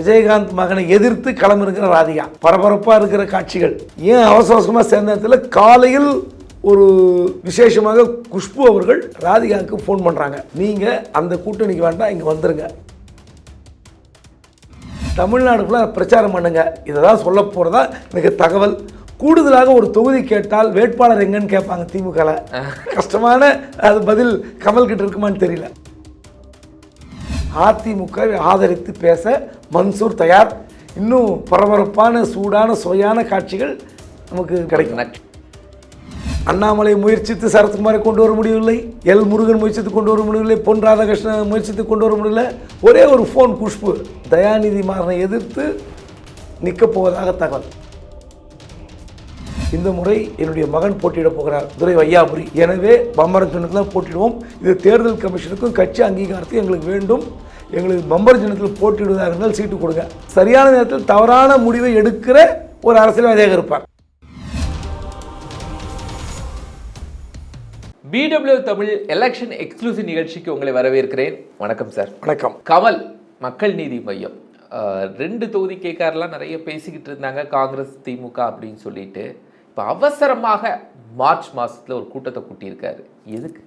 விஜயகாந்த் மகனை எதிர்த்து களமிருக்கிற ராதிகா. பரபரப்பாக இருக்கிற காட்சிகள். ஏன் அவசர அவசரமாக சேர்ந்த இடத்துல காலையில் ஒரு விசேஷமாக குஷ்பு அவர்கள் ராதிகாவுக்கு ஃபோன் பண்ணுறாங்க நீங்கள் அந்த கூட்டணிக்கு வேண்டாம் இங்கே வந்துருங்க. தமிழ்நாடுக்குள்ளே பிரச்சாரம் பண்ணுங்க. இதை தான் சொல்ல போகிறதா எனக்கு தகவல். கூடுதலாக ஒரு தொகுதி கேட்டால் வேட்பாளர் எங்கன்னு கேட்பாங்க திமுகவில் கஷ்டமான அது பதில் கமல் கிட்ட இருக்குமான்னு தெரியல. அதிமுக ஆதரித்து பேச மன்சூர் தயார். இன்னும் பரபரப்பான சூடான சுவையான காட்சிகள் நமக்கு கிடைக்கும். அண்ணாமலை முயற்சித்து சரத்குமாரை கொண்டு வர முடியவில்லை. எல் முருகன் முயற்சித்து கொண்டு வர முடியவில்லை. பொன் ராதாகிருஷ்ணன் முயற்சித்து கொண்டு வர முடியல ஒரே ஒரு ஃபோன் குஷ்பு தயாநிதி மாறனை எதிர்த்து நிற்கப் போவதாக தகவல். இந்த முறை என்னுடைய மகன் போட்டியிடப் போகிறார் துரை வையாபுரி. எனவே பம்பரம் தான் போட்டிடுவோம். இது தேர்தல் கமிஷனுக்கும் கட்சி அங்கீகாரத்தையும் எங்களுக்கு வேண்டும். எங்களுக்கு பம்பர் சின்னத்தில் போட்டியிடுவதாக இருந்தால் சீட்டு கொடுங்க. சரியான நேரத்தில் தவறான முடிவை எடுக்கிற ஒரு அரசியல்வாதியாக இருப்பார். பிடபிள்யூ தமிழ் எலெக்ஷன் எக்ஸ்க்ளூசிவ் நிகழ்ச்சிக்கு உங்களை வரவேற்கிறேன். வணக்கம் சார் வணக்கம். கமல் மக்கள் நீதி மையம். ரெண்டு தொகுதி கேட்காரெல்லாம் நிறைய பேசிக்கிட்டு இருந்தாங்க காங்கிரஸ் திமுக அப்படின்னு சொல்லிட்டு. இப்போ அவசரமாக மார்ச் மாசத்துல ஒரு கூட்டத்தை கூட்டியிருக்காரு. எதுக்கு?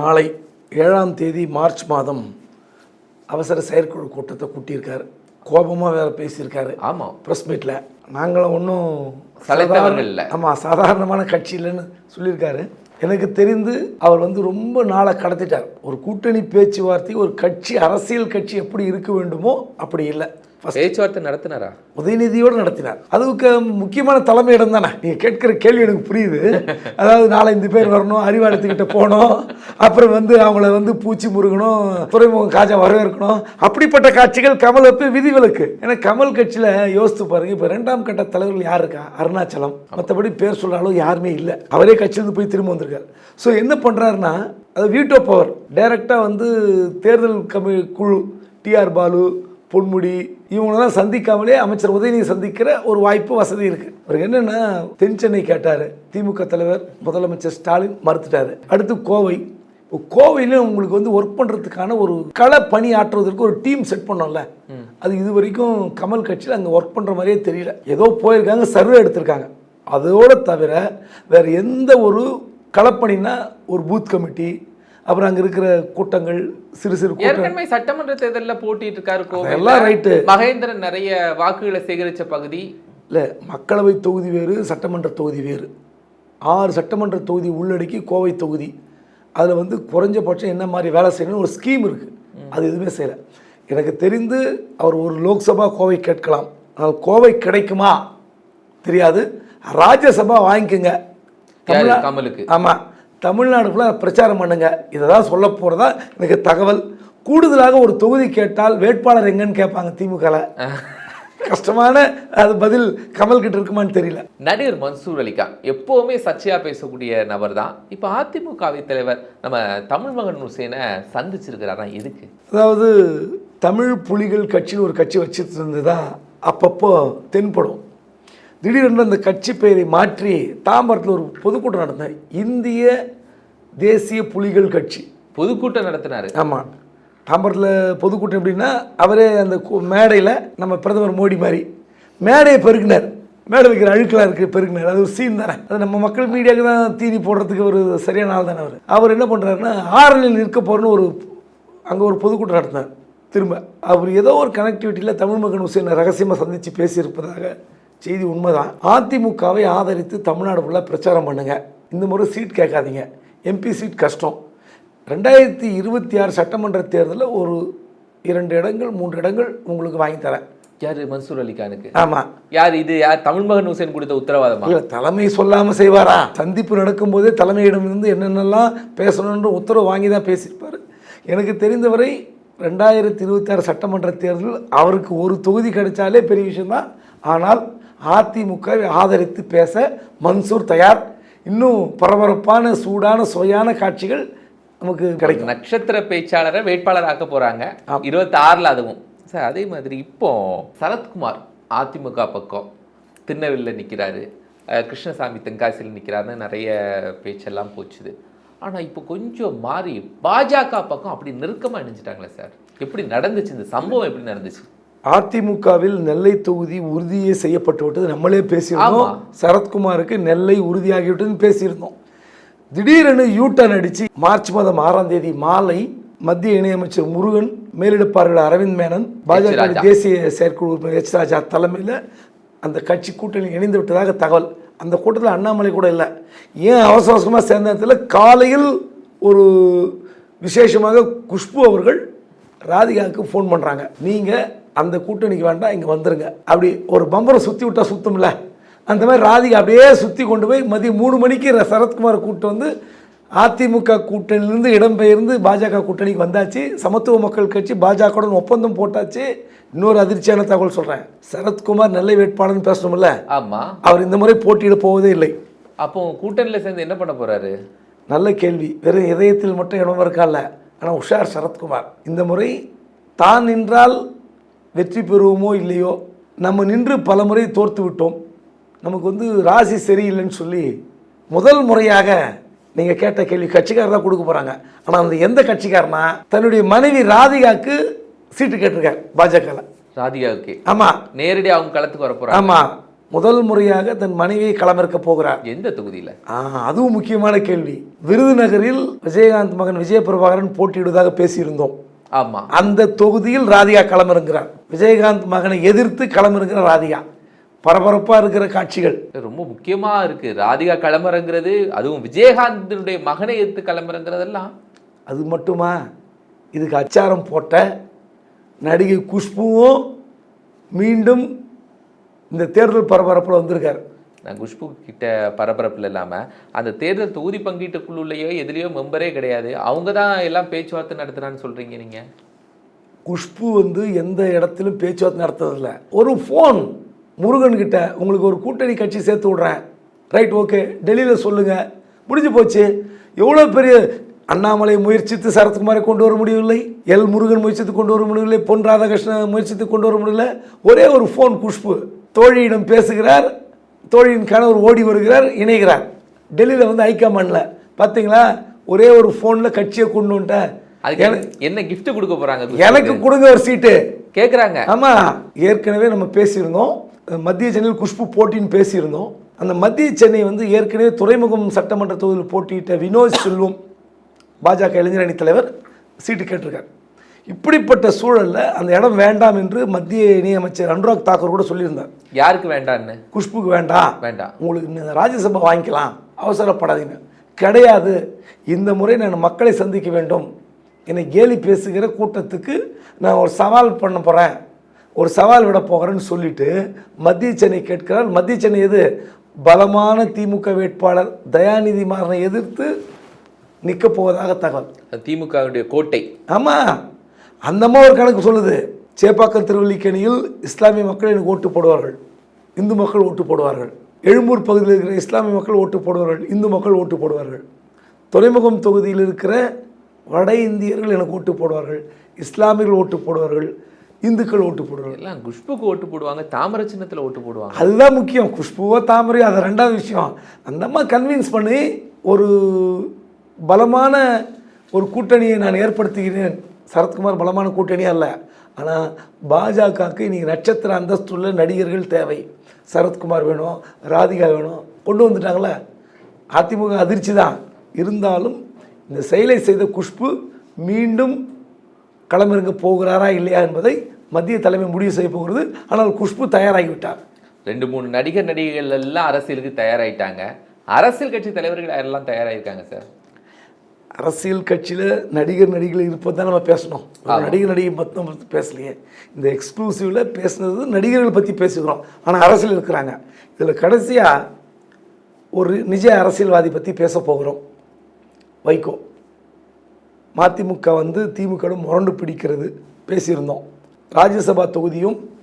நாளை ஏழாம் தேதி மார்ச் மாதம் அவசர செயற்குழு கூட்டத்தை கூட்டியிருக்காரு. கோபமாக வேற பேசியிருக்காரு. ஆமா. ப்ரெஸ் மீட்டில் நாங்களும் ஒன்றும் சளைத்தவர்கள் இல்ல. ஆமாம் சாதாரணமான கட்சி இல்லைன்னு சொல்லியிருக்காரு. எனக்கு தெரிந்து அவர் வந்து ரொம்ப நாளை கடத்திட்டார். ஒரு கூட்டணி பேச்சுவார்த்தை ஒரு கட்சி அரசியல் கட்சி எப்படி இருக்க வேண்டுமோ அப்படி இல்லை. பேச்சுவார்த்தை நடத்தினாரா? உதயநிதியோடு நடத்தினார். அதுக்கு முக்கியமான தலைமை இடம் தானே? நீங்கள் கேட்குற கேள்வி எனக்கு புரியுது. அதாவது நாலஞ்சு பேர் வரணும் அறிவாலயத்துக்கிட்ட போகணும் அப்புறம் வந்து அவங்கள வந்து பூச்சி முருகணும் துறைமுகம் காஜா வரவேற்கணும். அப்படிப்பட்ட காட்சிகள் கமல் அப்போ விதிவிலக்கு ஏன்னா கமல் கட்சியில் யோசித்து பாருங்க இப்போ ரெண்டாம் கட்ட தலைவர்கள் யார் இருக்கா? அருணாச்சலம். மற்றபடி பேர் சொல்கிறாலும் யாருமே இல்லை. அவரே கட்சியிலேருந்து போய் திரும்ப வந்திருக்காரு. ஸோ என்ன பண்ணுறாருன்னா அது வீட்டோ பவர் டைரெக்டாக வந்து தேர்தல் கமி குழு டிஆர் பாலு பொன்முடி இவங்களெல்லாம் சந்திக்காமலே அமைச்சர் உதயநிதி சந்திக்கிற ஒரு வாய்ப்பு வசதி இருக்கு. அவருக்கு என்னன்னா தென் சென்னை கேட்டார். திமுக தலைவர் முதலமைச்சர் ஸ்டாலின் மறுத்துட்டாரு. அடுத்து கோவை. இப்போ கோவையில் உங்களுக்கு வந்து ஒர்க் பண்ணுறதுக்கான ஒரு கள பணி ஆற்றுவதற்கு ஒரு டீம் செட் பண்ணோம்ல. அது இது வரைக்கும் கமல் கட்சியில் அங்கே ஒர்க் பண்ணுற மாதிரியே தெரியல. ஏதோ போயிருக்காங்க சர்வே எடுத்திருக்காங்க. அதோட தவிர வேறு எந்த ஒரு களப்பணினா ஒரு பூத் கமிட்டி அப்புறம் அங்கே இருக்கிற கூட்டங்கள் சிறு சிறு ஏற்கனவே சட்டமன்ற தேர்தலில் போட்டிட்டு இருக்காரு கோவில் ரைட்டு மகேந்திரன் நிறைய வாக்குகளை சேகரிச்ச பகுதி. இல்லை மக்களவை தொகுதி வேறு சட்டமன்ற தொகுதி வேறு. ஆறு சட்டமன்ற தொகுதி உள்ளடக்கி கோவை தொகுதி. அதில் வந்து குறைஞ்சபட்சம் என்ன மாதிரி வேலை செய்யணும்னு ஒரு ஸ்கீம் இருக்குது அது எதுவுமே செய்யலை. எனக்கு தெரிந்து அவர் ஒரு லோக்சபா கோவை கேட்கலாம். ஆனால் கோவை கிடைக்குமா? தெரியாது. ராஜ்யசபா வாங்கிக்கோங்க. கமலுக்கு. ஆமாம் தமிழ்நாடு ஃபுல்லாக பிரச்சாரம் பண்ணுங்க. இதை தான் சொல்ல போகிறதா எனக்கு தகவல். கூடுதலாக ஒரு தொகுதி கேட்டால் வேட்பாளர் எங்கன்னு கேட்பாங்க திமுகவில் கஷ்டமான அது பதில் கமல் கிட்ட இருக்குமான்னு தெரியல. நடிகர் மன்சூர் அலிகான் எப்பவுமே சர்ச்சையா பேசக்கூடிய நபர் தான் இப்போ அதிமுகவை தலைவர் நம்ம தமிழ் மகன் ஹுசேனை சந்திச்சிருக்கிறாரா? எதுக்கு? அதாவது தமிழ் புலிகள் கட்சின்னு ஒரு கட்சி வச்சுட்டு இருந்ததா அப்பப்போ தென்படும். திடீரென்று அந்த கட்சி பெயரை மாற்றி தாம்பரத்தில் ஒரு பொதுக்கூட்டம் நடந்தார் இந்திய தேசிய புலிகள் கட்சி. பொதுக்கூட்டம் நடத்தினாரு. ஆமாம் தாம்பரத்தில் பொதுக்கூட்டம் எப்படின்னா அவரே அந்த மேடையில் நம்ம பிரதமர் மோடி மாதிரி மேடையை பெருக்கினார். மேடை வைக்கிற அழுக்கெல்லாம் இருக்குது பெருக்கினார். அது ஒரு சீன் தானே. அது நம்ம மக்கள் மீடியாவுக்கு தான் தீனி போடுறதுக்கு ஒரு சரியான ஆள் தானே அவர். அவர் என்ன பண்ணுறாருன்னா ஆரணியில் நிற்க போகிறன்னு ஒரு அங்கே ஒரு பொதுக்கூட்டம் நடத்தினார். திரும்ப. அவர் ஏதோ ஒரு கனெக்டிவிட்டியில் தமிழ் மகன் ஹுசேனை ரகசியமாக சந்தித்து பேசியிருப்பதாக செய்தி உண்மைதான். அதிமுகவை ஆதரித்து தமிழ்நாடு ஃபுல்லாக பிரச்சாரம் பண்ணுங்க. இந்த முறை சீட் கேட்காதீங்க. எம்பி சீட் கஷ்டம். ரெண்டாயிரத்தி இருபத்தி ஆறு சட்டமன்ற தேர்தலில் ஒரு இரண்டு இடங்கள் மூன்று இடங்கள் உங்களுக்கு வாங்கி தரேன். யாரு? மன்சூர் அலிகானுக்கு. ஆமாம் யார் இது? யார்? தமிழ் மகன் ஹுசேன் கொடுத்த உத்தரவாதமா? இல்லை தலைமை சொல்லாமல் செய்வாரா? சந்திப்பு நடக்கும்போதே தலைமையிடமிருந்து என்னென்னலாம் பேசணுன்ற உத்தரவு வாங்கி தான் பேசியிருப்பார். எனக்கு தெரிந்தவரை ரெண்டாயிரத்தி இருபத்தி ஆறு சட்டமன்ற தேர்தல் அவருக்கு ஒரு தொகுதி கிடைச்சாலே பெரிய விஷயம்தான். ஆனால் அதிமுகவை ஆதரித்து பேச மன்சூர் தயார். இன்னும் பரபரப்பான சூடான சுவையான காட்சிகள் நமக்கு கிடைக்கும். நட்சத்திர பேச்சாளரை வேட்பாளர் ஆக்க போறாங்க. இருபத்தி ஆறுல அதுவும். சார் அதே மாதிரி இப்போ சரத்குமார் அதிமுக பக்கம் திருநெல்வேலியில் நிற்கிறாரு கிருஷ்ணசாமி தென்காசியில் நிற்கிறாருன்னு நிறைய பேச்செல்லாம் போச்சுது. ஆனா இப்போ கொஞ்சம் மாறி பாஜக பக்கம் அப்படி நெருக்கமா இணைஞ்சிட்டாங்களே சார். எப்படி நடந்துச்சு இந்த சம்பவம்? எப்படி நடந்துச்சு? அதிமுகவில் நெல்லை தொகுதி உறுதியே செய்யப்பட்டு விட்டது நம்மளே பேசியிருந்தோம். சரத்குமாருக்கு நெல்லை உறுதியாகிவிட்டதுன்னு பேசியிருந்தோம். திடீரென யூட்டன் அடிச்சு மார்ச் மாதம் ஆறாம் தேதி மாலை மத்திய இணையமைச்சர் முருகன் மேலிடப்பாளர் அரவிந்த் மேனன் பாஜக. தேசிய செயற்குழு உறுப்பினர் எச் ராஜா தலைமையில் அந்த கட்சி கூட்டணி இணைந்து விட்டதாக தகவல். அந்த கூட்டத்தில் அண்ணாமலை கூட இல்லை. ஏன் அவசர அவசரமாக சேர்ந்த நேரத்தில் காலையில் ஒரு விசேஷமாக குஷ்பு அவர்கள் ராதிகாவுக்கு ஃபோன் பண்ணுறாங்க நீங்கள் அந்த கூட்டணிக்கு வேண்டாம் இங்கே வந்துருங்க. அப்படி ஒரு பம்பரை சுற்றி விட்டா சுத்தும்ல. அந்த மாதிரி ராதிகா அப்படியே சுற்றி கொண்டு போய் மதியம் மூணு மணிக்கு சரத்குமார் கூட்டு வந்து அதிமுக கூட்டணியிலிருந்து இடம்பெயர்ந்து பாஜக கூட்டணிக்கு வந்தாச்சு. சமத்துவ மக்கள் கட்சி பாஜகவுடன் ஒப்பந்தம் போட்டாச்சு. இன்னொரு அதிர்ச்சியான தகவல் சொல்கிறேன் சரத்குமார் நெல்லை வேட்பாளர்னு பேசணும்ல? ஆமா. அவர் இந்த முறை போட்டியிட போவதே இல்லை. அப்போ கூட்டணியில சேர்ந்து என்ன பண்ண போறாரு? நல்ல கேள்வி. வெறும் இதயத்தில் மட்டும் இடம் இருக்கால ஆனால் உஷார் சரத்குமார். இந்த முறை தான் நின்றால் வெற்றி பெறுவோமோ இல்லையோ நம்ம நின்று பல முறை தோர்த்து விட்டோம். நமக்கு வந்து ராசி சரியில்லைன்னு சொல்லி முதல் முறையாக நீங்கள் கேட்ட கேள்வி கட்சிக்காரர் தான் கொடுக்க போகிறாங்க ஆனால் அந்த எந்த கட்சிக்காரனா தன்னுடைய மனைவி ராதிகாக்கு சீட்டு கேட்டிருக்கார் பாஜகவில் ராதிகாவுக்கு. ஆமாம் நேரடி அவங்க களத்துக்கு வர ஆமாம் முதல் முறையாக தன் மனைவியை களமிறக்க போகிறார். எந்த தொகுதியில? ஆ அதுவும் முக்கியமான கேள்வி. விருதுநகரில் விஜயகாந்த் மகன் விஜய பிரபாகரன் போட்டியிடுவதாக பேசியிருந்தோம். ஆமா. அந்த தொகுதியில் ராதிகா களமிறங்குகிறார் விஜயகாந்த் மகனை எதிர்த்து களமிறங்குற ராதிகா. பரபரப்பாக இருக்கிற காட்சிகள். ரொம்ப முக்கியமா இருக்கு. ராதிகா கிளம்புறங்கிறது அதுவும் விஜயகாந்தனுடைய மகனை எடுத்து கிளம்புறங்கிறதெல்லாம் அது மட்டுமா? இதுக்கு அச்சாரம் போட்ட நடிகை குஷ்புவும் மீண்டும் இந்த தேர்தல் பரபரப்பில் வந்திருக்கார். குஷ்பு கிட்ட பரபரப்பில் இல்லாமல் அந்த தேர்தல் தொகுதி பங்கீட்டு குழுலையோ மெம்பரே கிடையாது. அவங்க தான் எல்லாம் பேச்சுவார்த்தை நடத்துகிறான்னு சொல்கிறீங்க நீங்கள் குஷ்பு வந்து எந்த இடத்திலும் பேச்சுவார்த்தை நடத்துறதில்ல. ஒரு ஃபோன் முருகன் கிட்ட உங்களுக்கு ஒரு கூட்டணி கட்சி சேர்த்து விட்றேன். ரைட் ஓகே டெல்லியில் சொல்லுங்கள் முடிஞ்சு போச்சு. எவ்வளோ பெரிய அண்ணாமலை முயற்சித்து சரத்குமாரை கொண்டு வர முடியவில்லை? எல் முருகன் முயற்சித்து கொண்டு வர முடியவில்லை. பொன் ராதாகிருஷ்ணன் முயற்சித்து கொண்டு வர முடியல ஒரே ஒரு ஃபோன் குஷ்பு. தோழியிடம் பேசுகிறார். தோழியின் கணவர் ஓடி வருகிறார் இணைகிறார். டெல்லியில் வந்து ஹைகமாண்டில் பார்த்தீங்களா ஒரே ஒரு ஃபோனில் கட்சியை கொண்டு வந்துட்டேன். என்ன- gift கொடுக்க போறாங்க குஷ்புக்கு? எனக்கு கொடுங்க ஒரு சீட்டு கேக்குறாங்க. ஆமா. ஏற்கனவே நம்ம பேசியிருந்தோம். மத்திய சென்னையில் குஷ்பு போட்டின்னு பேசியிருந்தோம். அந்த மத்திய சென்னை வந்து ஏற்கனவே துறைமுகம் சட்டமன்ற தொகுதியில் போட்டியிட்ட வினோத் செல்வம் பாஜக இளைஞர் அணி தலைவர் சீட்டு கேட்டிருக்கார். இப்படிப்பட்ட சூழல்ல அந்த இடம் வேண்டாம் என்று மத்திய இணையமைச்சர் அனுராக் தாக்கூர் கூட சொல்லியிருந்தார். யாருக்கு வேண்டான்னு? குஷ்புக்கு வேண்டாம் வேண்டாம். உங்களுக்கு இந்த ராஜ்யசபா வாங்கிக்கலாம். அவசரப்படாதீங்க. கிடையாது. இந்த முறை நான் மக்களை சந்திக்க வேண்டும். என்னை கேலி பேசுகிற கூட்டத்துக்கு நான் ஒரு சவால் பண்ண போகிறேன் ஒரு சவால் விட போகிறேன்னு சொல்லிட்டு மத்திய சென்னை கேட்கிறார். மத்திய சென்னை எது? பலமான திமுக வேட்பாளர் தயாநிதி மாறனை எதிர்த்து நிற்க போவதாக தகவல். திமுகவுடைய கோட்டை. ஆமாம் அந்த அம்மா ஒரு கணக்கு சொல்லுது சேப்பாக்கம் திருவல்லிக்கேணியில் இஸ்லாமிய மக்கள் எனக்கு ஓட்டு போடுவார்கள். இந்து மக்கள் ஓட்டு போடுவார்கள். எழும்பூர் பகுதியில் இருக்கிற இஸ்லாமிய மக்கள் ஓட்டு போடுவார்கள். இந்து மக்கள் ஓட்டு போடுவார்கள். துறைமுகம் தொகுதியில் இருக்கிற வட இந்தியர்கள் எனக்கு ஓட்டு போடுவார்கள். இஸ்லாமியர்கள் ஓட்டு போடுவார்கள். இந்துக்கள் ஓட்டு போடுவார்கள். எல்லாம் குஷ்புக்கு ஓட்டு போடுவாங்க தாமரை சின்னத்துல ஓட்டு போடுவாங்க. அதுதான் முக்கியம். குஷ்புவோ தாமரை அது ரெண்டாவது விஷயம். அந்த அம்மா கன்வின்ஸ் பண்ணி ஒரு பலமான ஒரு கூட்டணியை நான் ஏற்படுத்துகிறேன். சரத்குமார் பலமான கூட்டணியா அல்ல ஆனால் பாஜகவுக்கு இன்றைக்கி நட்சத்திர அந்தஸ்துள்ள நடிகர்கள் தேவை. சரத்குமார் வேணும் ராதிகா வேணும் கொண்டு வந்துட்டாங்களே அதிமுக அதிர்ச்சி தான் இருந்தாலும் இந்த செயலை செய்த குஷ்பு மீண்டும் களமிறங்க போகிறாரா இல்லையா என்பதை மத்திய தலைமை முடிவு செய்ய போகிறது. ஆனால் குஷ்பு தயாராகிவிட்டார். ரெண்டு மூணு நடிகர் நடிகைகள் எல்லாம் அரசியலுக்கு தயாராகிட்டாங்க அரசியல் கட்சி தலைவர்கள் யாரெல்லாம் தயாராகிருக்காங்க சார்? அரசியல் கட்சியில் நடிகர் நடிகைகள் இருப்பது தான் நம்ம பேசணும். நடிகர் நடிகை பத்தி பேசலையே. இந்த எக்ஸ்க்ளூசிவில் பேசுனது நடிகர்கள் பற்றி பேசுகிறோம் ஆனால் அரசியல் இருக்கிறாங்க. இதில் கடைசியாக ஒரு நிஜ அரசியல்வாதி பற்றி பேச போகிறோம். வைகோ. மதிமுக வந்து திமுக முரண்டு பிடிக்கிறது. பேசியிருந்தோம். ராஜ்யசபா தொகுதியும்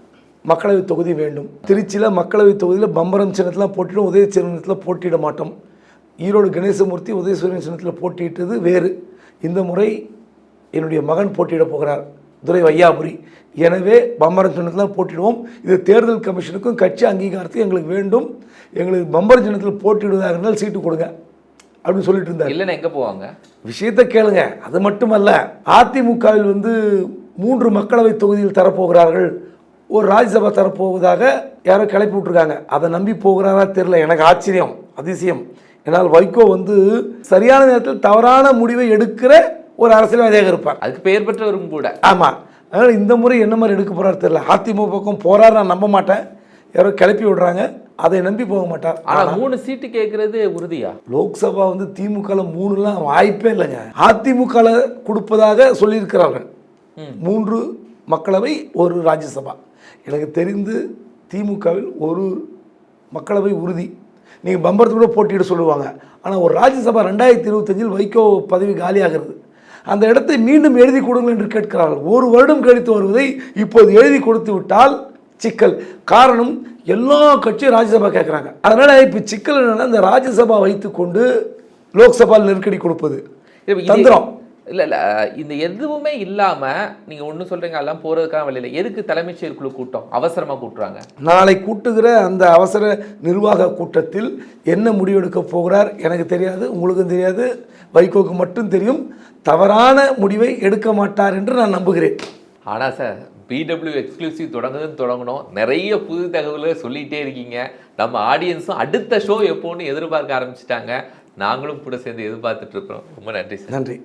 மக்களவை தொகுதி வேண்டும். திருச்சியில் மக்களவை தொகுதியில் பம்பரம் சின்னத்தில் போட்டிடும் உதய சின்னத்தில் போட்டியிட மாட்டோம். ஈரோடு கணேசமூர்த்தி உதயசூரியன் சின்னத்தில் போட்டியிட்டது வேறு. இந்த முறை என்னுடைய மகன் போட்டியிட போகிறார் துரை வையாபுரி. எனவே பம்பரம் சின்னத்தில் போட்டிடுவோம் இது தேர்தல் கமிஷனுக்கும் கட்சி அங்கீகாரத்தையும் எங்களுக்கு வேண்டும். எங்களுக்கு பம்பரம் சின்னத்தில் போட்டியிடுவதாக இருந்தால் சீட்டு கொடுங்க அப்படின்னு சொல்லிட்டு இருந்தார். இல்லைன்னா எங்க போவாங்க? விஷயத்தை கேளுங்க. அது மட்டுமல்ல அதிமுகவில் வந்து மூன்று மக்களவை தொகுதியில் தரப்போகிறார்கள். ஒரு ராஜ்யசபா தரப்போவதாக யாரோ கிளப்பி விட்ருக்காங்க அதை நம்பி போகிறாரா தெரியல. எனக்கு ஆச்சரியம் அதிசயம். என்னால் வைகோ வந்து சரியான நேரத்தில் தவறான முடிவை எடுக்கிற ஒரு அரசியல்வாதியாக இருப்பார். அதுக்கு பெயர் பெற்றவரும் கூட. ஆமாம் அதனால் இந்த முறை என்ன மாதிரி எடுக்க போறாரு தெரியல. அதிமுக பக்கம் போறாரு நான் நம்ப மாட்டேன். யாரோ கிளப்பி விடுறாங்க. அதை நம்பி போக மாட்டார். ஆனா மூணு சீட்டு கேட்கறது உறுதியா? லோக்சபா வந்து திமுகவில் மூணுலாம் வாய்ப்பே இல்லைங்க. அதிமுகவில் கொடுப்பதாக சொல்லியிருக்கிறார்கள். மூன்று மக்களவை ஒரு ராஜ்யசபா. எனக்கு தெரிந்து திமுகவில் ஒரு மக்களவை உறுதி. நீங்கள் பம்பரத்து கூட போட்டியிட சொல்லுவாங்க. ஆனால் ஒரு ராஜ்யசபா ரெண்டாயிரத்தி இருபத்தஞ்சில் வைகோ பதவி காலியாகிறது. அந்த இடத்தை மீண்டும் எழுதி கொடுங்கள் என்று கேட்கிறார்கள். ஒரு வருடம் கழித்து வருவதை இப்போது எழுதி கொடுத்து விட்டால் சிக்கல். காரணம் எல்லா கட்சியும் ராஜ்யசபா கேட்குறாங்க. அதனால இப்போ சிக்கல் என்னன்னா இந்த ராஜ்யசபா வைத்துக்கொண்டு லோக்சபாவில் நெருக்கடி கொடுப்பது. தந்திரம். இல்ல இல்ல இந்த எதுவுமே இல்லாம நீங்க ஒண்ணு சொல்றீங்க எல்லாம் போறதுக்கான வழியில எதுக்கு தலைமைச் செயற்குழு கூட்டம்? அவசரமா கூட்டுறாங்க. நாளை கூட்டுகிற அந்த அவசர நிர்வாக கூட்டத்தில் என்ன முடிவெடுக்க போகிறார் எனக்கு தெரியாது உங்களுக்கும் தெரியாது வைகோக்கு மட்டும் தெரியும். தவறான முடிவை எடுக்க மாட்டார் என்று நான் நம்புகிறேன். ஆனா சார் பிடபிள்யூ எக்ஸ்க்ளூசிவ் தொடங்குதுன்னு தொடங்கணும். நிறைய புது தகவல்களை சொல்லிட்டே இருக்கீங்க. நம்ம ஆடியன்ஸும் அடுத்த ஷோ எப்போன்னு எதிர்பார்க்க ஆரம்பிச்சிட்டாங்க. நாங்களும் கூட சேர்ந்து எதிர்பார்த்துட்டு இருக்கிறோம். ரொம்ப நன்றி சார். நன்றி.